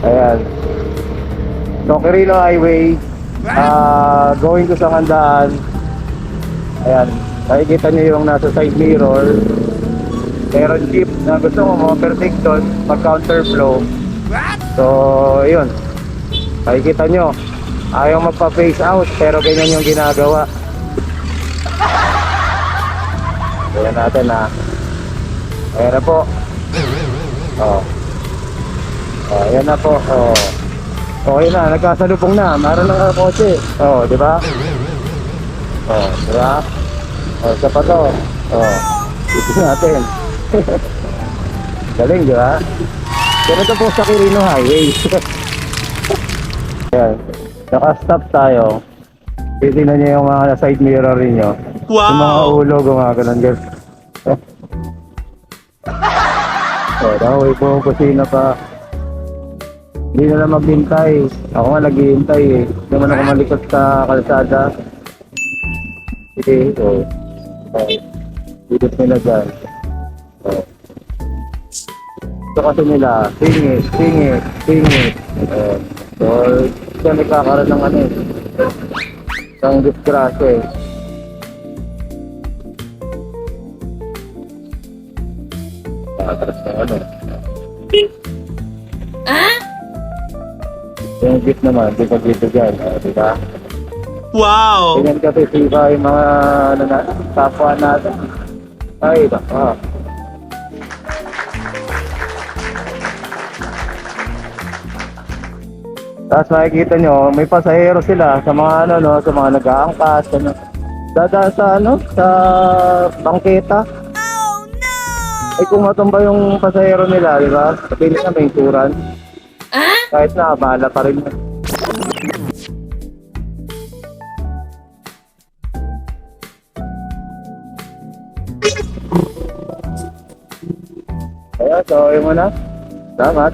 Ayan. So, Quirino Highway. ah going to Sangandaan. Ayan. Nakikita nyo yung nasa side mirror. Meron jeep na gusto mo ma-overtake doon pag counterflow. So, yun. Nakikita nyo. Ayaw magpa-face out pero ganyan yung ginagawa. Ayan natin ha. Ayan na po. Oh. Oh, ayan na po. Oh. Okay na, nagkasalubong na. Meron ng kotse. Oh, di ba? Oh, di ba? Oh, isa pa to. Oh. Ito natin. Galing, di ba? Ganito po sa Quirino Highway. Ayan. Naka-stop tayo. Titignan niyo yung mga side mirror niyo. Yung mga Wow! ulo, gumaganon guys. oh, daw, po kusina pa. Hindi na lang maghintay. Ako nga naghihintay eh. Hindi naman ako malikot sa kalsada. Sige, so. Oh. Dito nila dyan. Oh. Ito kasi nila, singit, singit, singit. Oh. So, siya nagkakaroon ng ano eh. Ng disgrasya eh. Atras ng ano. Yung jeep naman, di pa dito dyan, oh, di ba? Wow! Ganyan kasi siba yung mga ano na, kapwa natin. Ay, baka. Tapos makikita nyo, may pasahero sila sa mga ano, no, sa mga nag-aangkas, ano. Dadaan sa ano, sa bangketa. Oh no! Ay kung matumba yung pasahero nila, di ba? Sabihin na may insurance. Kahit na, bahala pa rin. Kaya, so, mo na. Salamat.